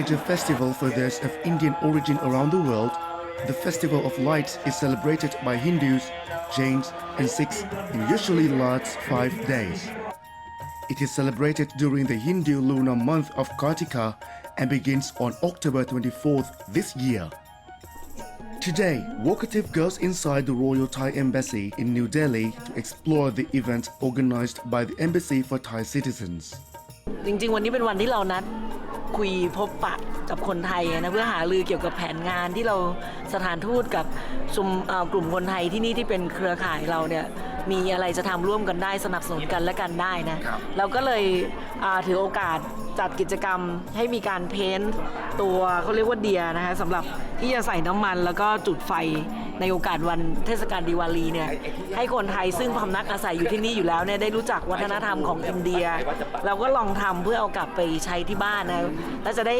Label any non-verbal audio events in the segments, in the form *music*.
major festival for those of Indian origin around the world, the Festival of Lights is celebrated by Hindus, Jains, and Sikhs and usually lasts five days. It is celebrated during the Hindu lunar month of Kartika and begins on October 24th this year. Today, Walkative goes inside the Royal Thai Embassy in New Delhi to explore the event organized by the Embassy for Thai citizens. จริง ๆ วันนี้เป็นวันที่เรานัด คุยพบปะกับคนไทยนะเพื่อหารือเกี่ยวกับแผนงานที่เราสถานทูตกับชุมเอ่อกลุ่มคนไทยที่นี่ที่เป็นเครือข่ายเราเนี่ยมีอะไรจะทำร่วมกันได้สนับสนุนกันและกันได้นะเราก็เลยอ่าถือโอกาสจัดกิจกรรมให้มีการเพ้นท์ตัวเขาเรียกว่าเดียนะคะสำหรับที่จะใส่น้ำมันแล้วก็จุดไฟ ในโอกาสวันเทศกาลดีวาลีเนี่ยให้คนไทยซึ่งพำนักอาศัยอยู่ที่นี่อยู่แล้วเนี่ยได้รู้จักวัฒนธรรมของอินเดีย เราก็ลองทำเพื่อเอากลับไปใช้ที่บ้านนะแล้วจะได้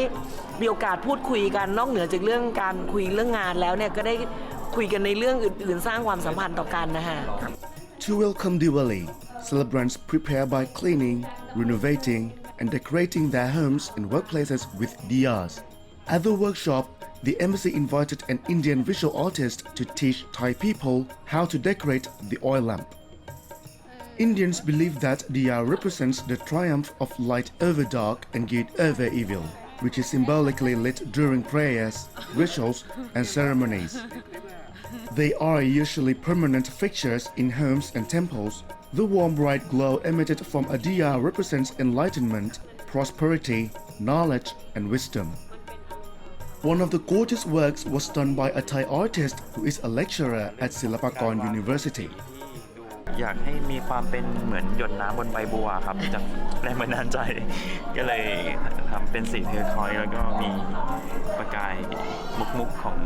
มีโอกาสพูดคุยกันนอกเหนือจากเรื่องการคุยเรื่องงานแล้วเนี่ยก็ได้คุยกันในเรื่องอื่นๆ สร้างความสัมพันธ์ต่อกันนะฮะ To welcome Diwali, celebrants prepare by cleaning, renovating, and decorating their homes and workplaces with diyas. At the workshop, the embassy invited an Indian visual artist to teach Thai people how to decorate the oil lamp. Indians believe that diya represents the triumph of light over dark and good over evil, which is symbolically lit during prayers, rituals, and ceremonies. They are usually permanent fixtures in homes and temples. The warm bright glow emitted from a diya represents enlightenment, prosperity, knowledge, and wisdom. One of the gorgeous works was done by a Thai artist who is a lecturer at Silpakorn University. อยากให้มีความเป็นเหมือนหยดน้ำบนใบบัวครับจากแรงบันดาลใจ ก็เลยทำเป็นสีเทอร์คอยส์แล้วก็มีประกายมุกๆของ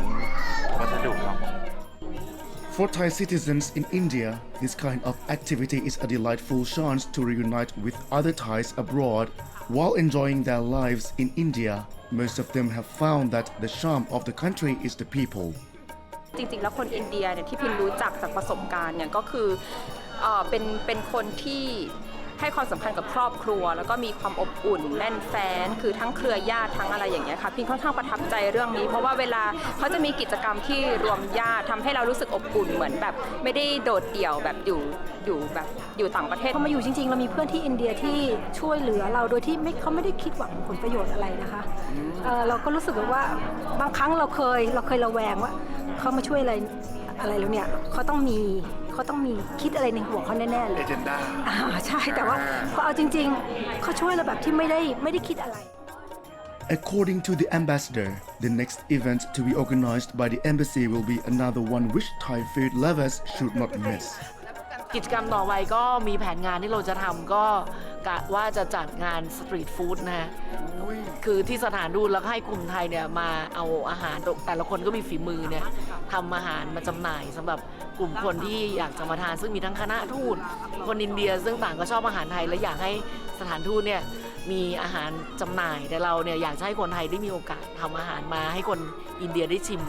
วัสดุครับ *laughs* For Thai citizens in India, this kind of activity is a delightful chance to reunite with other Thais abroad while enjoying their lives in India. Most of them have found that the charm of the country is the people. จริงๆ แล้วคนอินเดียเนี่ยที่พิมรู้จักจากประสบการณ์เนี่ยก็คือเอ่อเป็นเป็นคนที่ ให้ความสำคัญกับครอบครัว แล้วก็มีความอบอุ่นแน่นแฟนคือทั้งเครือญาติทั้งอะไรอย่างเงี้ยค่ะพิมค่อนข้างประทับใจเรื่องนี้ เพราะว่าเวลาเขาจะมีกิจกรรมที่รวมญาติทำให้เรารู้สึกอบอุ่นเหมือนแบบ ไม่ได้โดดเดี่ยวแบบอยู่อยู่แบบอยู่ต่างประเทศพอมาอยู่จริงๆ เรามีเพื่อนที่อินเดียที่ช่วยเหลือเราโดยที่ไม่เขาไม่ได้คิดหวังผลประโยชน์อะไรนะคะเเราก็รู้สึกแบบว่าบางครั้งเราเคยเราเคยระแวงว่าเขามาช่วยอะไรอะไรแล้วเนี่ยเขาต้องมี เขาต้องมีคิดอะไรในหัวเขาแน่ ๆ เลย Agenda อ่าใช่ แต่ว่าพอเอาจริง ๆ เขาช่วยเราแบบที่ไม่ได้ไม่ได้คิดอะไร According to the ambassador, the next event to be organized by the embassy will be another one which Thai food lovers should not miss. กิจกรรมต่อไปก็มีแผนงานที่เราจะทำก็กะว่าจะจัดงานสตรีทฟู้ดนะฮะคือที่สถานทูตแล้วให้กลุ่มไทยเนี่ยมาเอาอาหารแต่ละคนก็มีฝีมือเนี่ยทำอาหารมาจำหน่ายสำหรับกลุ่มคนที่อยากจะมาทาน ซึ่งมีทั้งคณะทูตคนอินเดียซึ่งต่างก็ชอบอาหารไทยและอยากให้สถานทูตเนี่ยมีอาหารจำหน่ายแต่เราเนี่ยอยากให้คนไทยได้มีโอกาสทำอาหารมาให้คนอินเดียได้ชิม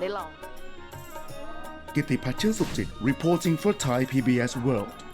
ได้ลอง Giti Pachin Sukjit reporting for Thai PBS World.